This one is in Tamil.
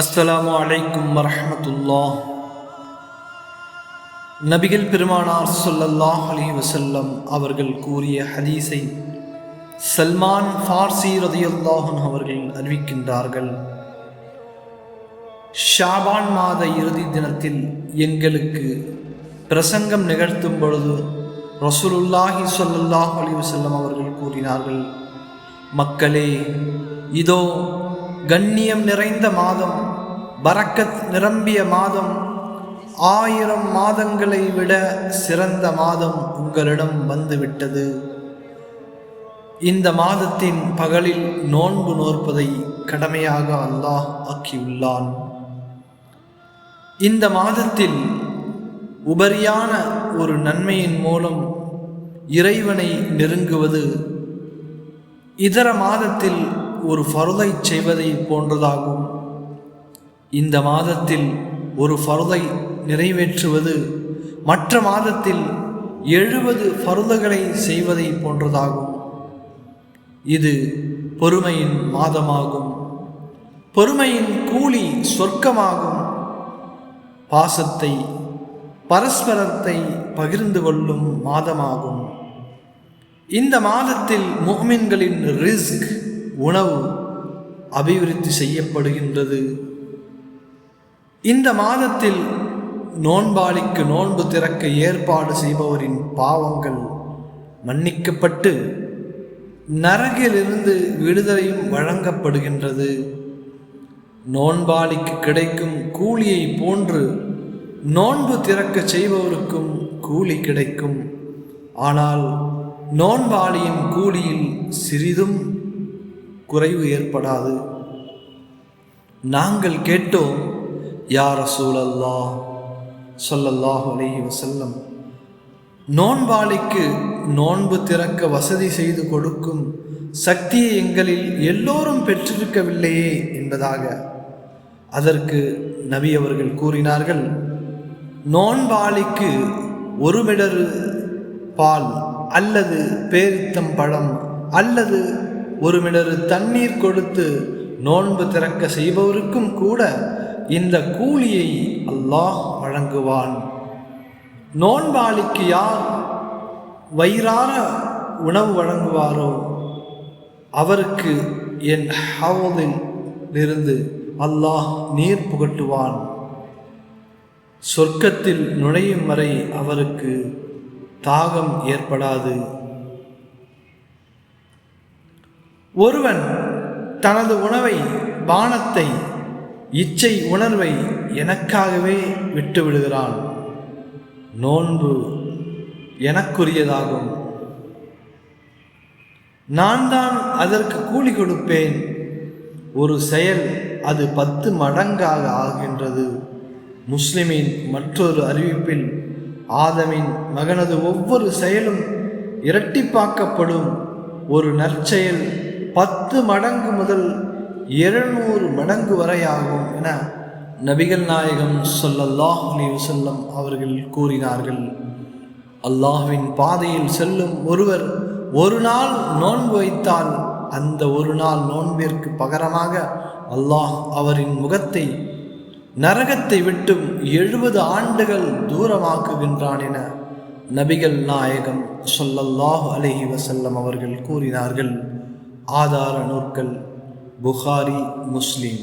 அஸ்ஸலாமு அலைக்கும் வரஹ்மத்துல்லா நபிகள் பெருமானார் சொல்லல்லாஹ் அலி வசல்லம் அவர்கள் கூறிய ஹதீஸை சல்மான் ஃபார்சி ரதியுல்லாஹன் அவர்கள் அறிவிக்கின்றார்கள். ஷாபான் மாத இறுதி தினத்தில் எங்களுக்கு பிரசங்கம் நிகழ்த்தும் பொழுது ரசூலுல்லாஹி சொல்லல்லாஹ் அலி வசல்லம் அவர்கள் கூறினார்கள் மக்களே இதோ கண்ணியம் நிறைந்த மாதம் பரக்கத் நிரம்பிய மாதம் ஆயிரம் மாதங்களை விட சிறந்த மாதம் உங்களிடம் வந்துவிட்டது. இந்த மாதத்தின் பகலில் நோன்பு நோற்பதை கடமையாக அல்லாஹ் ஆக்கியுள்ளான். இந்த மாதத்தில் உபரியான ஒரு நன்மையின் மூலம் இறைவனை நெருங்குவது இதர மாதத்தில் ஒரு ஃபருதை செய்வதை போன்றதாகும். இந்த மாதத்தில் ஒரு ஃபருதை நிறைவேற்றுவது மற்ற மாதத்தில் எழுபது ஃபருதுகளை செய்வதை போன்றதாகும். இது பொறுமையின் மாதமாகும். பொறுமையின் கூலி சொர்க்கமாகும். பாசத்தை பரஸ்பரத்தை பகிர்ந்து கொள்ளும் மாதமாகும். இந்த மாதத்தில் முஹ்மின்களின் ரிஸ்க் உணவு அபிவிருத்தி செய்யப்படுகின்றது. இந்த மாதத்தில் நோன்பாளிக்கு நோன்பு திறக்க ஏற்பாடு செய்பவரின் பாவங்கள் மன்னிக்கப்பட்டு நரகிலிருந்து விடுதலையும் வழங்கப்படுகின்றது. நோன்பாளிக்கு கிடைக்கும் கூலியை போன்று நோன்பு திறக்க செய்பவருக்கும் கூலி கிடைக்கும். ஆனால் நோன்பாளியின் கூலியில் சிறிதும் குறைவு ஏற்படாது. நாங்கள் கேட்டோம் யார் சூழல்லா சொல்லல்லாஹு அலைஹி வசல்லம் நோன்பாளிக்கு நோன்பு திறக்க வசதி செய்து கொடுக்கும் சக்தியை எங்களில் எல்லோரும் பெற்றிருக்கவில்லையே என்பதாக அதற்கு நபி அவர்கள் கூறினார்கள். நோன்பாளிக்கு ஒரு மிடரு பால் அல்லது பேரித்தம் பழம் அல்லது ஒரு மிடரு தண்ணீர் கொடுத்து நோன்பு திறக்க செய்பவருக்கும் கூட இந்த கூலியை அல்லாஹ் வழங்குவான். நோன்பாளிக்கு யார் வயிறார உணவு வழங்குவாரோ அவருக்கு என் ஹவுதில் இருந்து அல்லாஹ் நீர் புகட்டுவான். சொர்க்கத்தில் நுழையும் வரை அவருக்கு தாகம் ஏற்படாது. ஒருவன் தனது உணவை பானத்தை இச்சை உணர்வை எனக்காகவே விட்டு விடுகிறான் நோன்பு எனக்குரியதாகும். நான் தான் அதற்கு கூலி கொடுப்பேன். ஒரு செயல் அது பத்து மடங்காக ஆகின்றது. முஸ்லிமின் மற்றொரு அறிவிப்பில் ஆதமின் மகனது ஒவ்வொரு செயலும் இரட்டிப்பாக்கப்படும். ஒரு நற்செயல் பத்து மடங்கு முதல் இருநூறு மடங்கு வரை ஆகும் என நபிகள் நாயகம் சொல்லல்லாஹ் அலி வசல்லம் அவர்கள் கூறினார்கள். அல்லாஹ்வின் பாதையில் செல்லும் ஒருவர் ஒரு நாள் நோன்பு வைத்தால் அந்த ஒரு நாள் நோன்பிற்கு பகரமாக அல்லாஹ் அவரின் முகத்தை நரகத்தை விட்டும் எழுபது ஆண்டுகள் தூரமாக்குகின்றான் என நபிகள் நாயகம் சொல்லல்லாஹு அலஹி வசல்லம் அவர்கள் கூறினார்கள். ஆதார நூற்கள் புகாரி முஸ்லீம்.